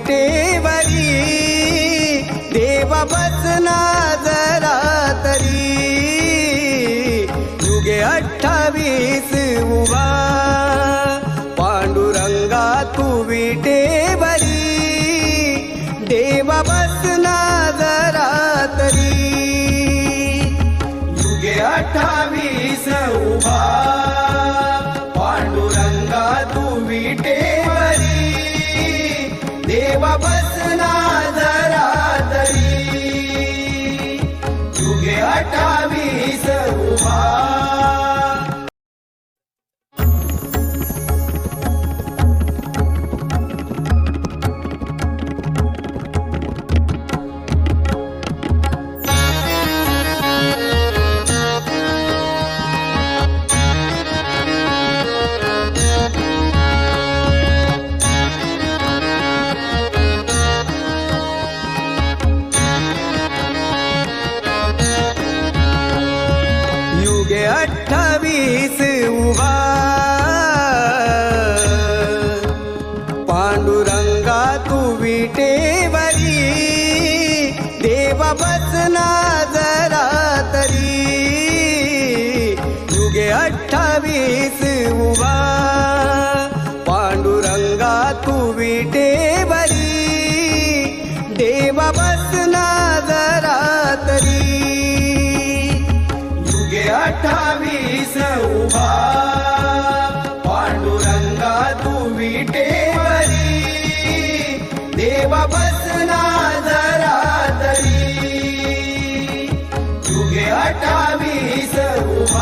விட்டே वीस उभा विटेवरी देव बसना जरा तरी. युगे अठ्ठावीस उभा पांडुरंगा तू विटेवरी देवा बसना जरा तरी. युगे अठ्ठावीस उभा.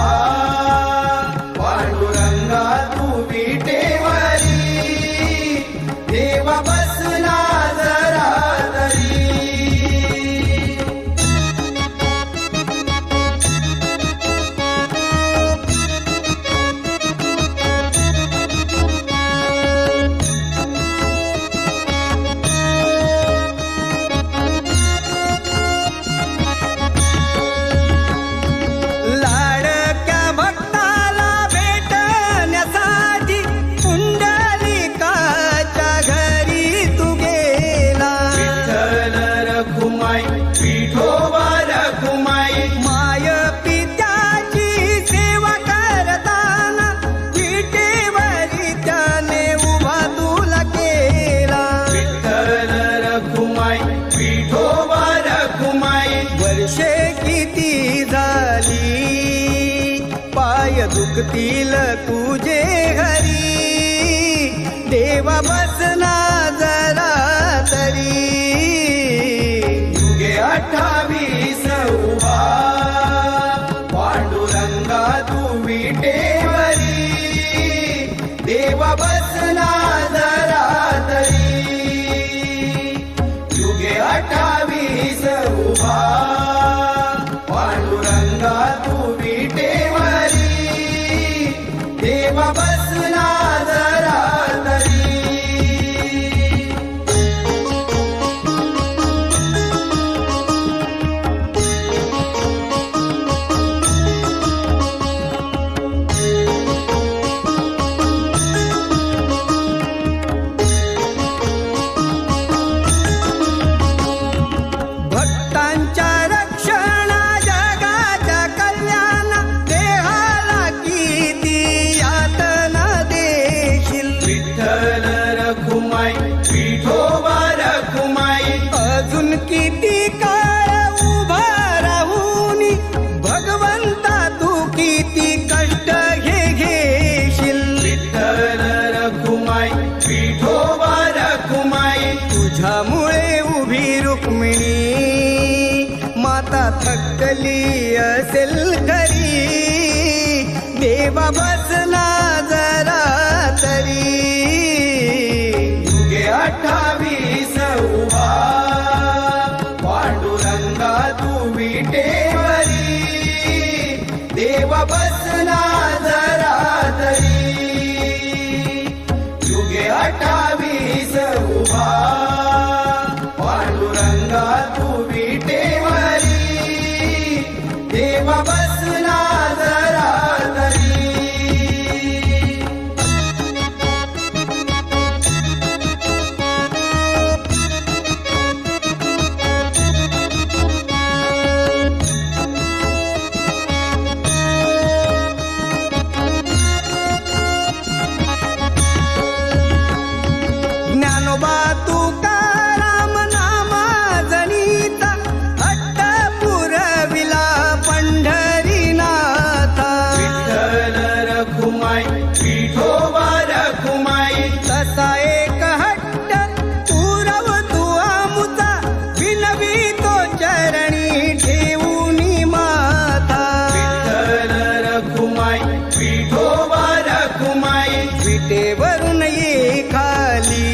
Ah. किती झाली. पाय दुखतील तुझे घरी. देवा उभी रुक्मिणी माता थकली असेल घरी. देवा बसला जरा तरी. वरून खाली.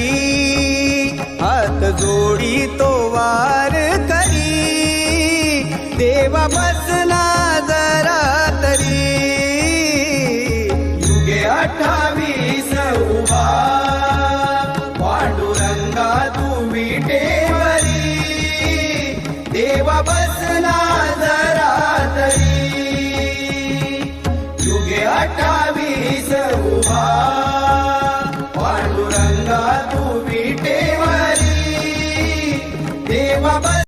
हात जोडी तो वार करी. देवा बसना जरा तरी. युगे अठ्ठावीस उभा. पांडुरंगा तुम्ही विटेवरी देवा बसना जरा तरी. युगे अठ्ठावीस उभा.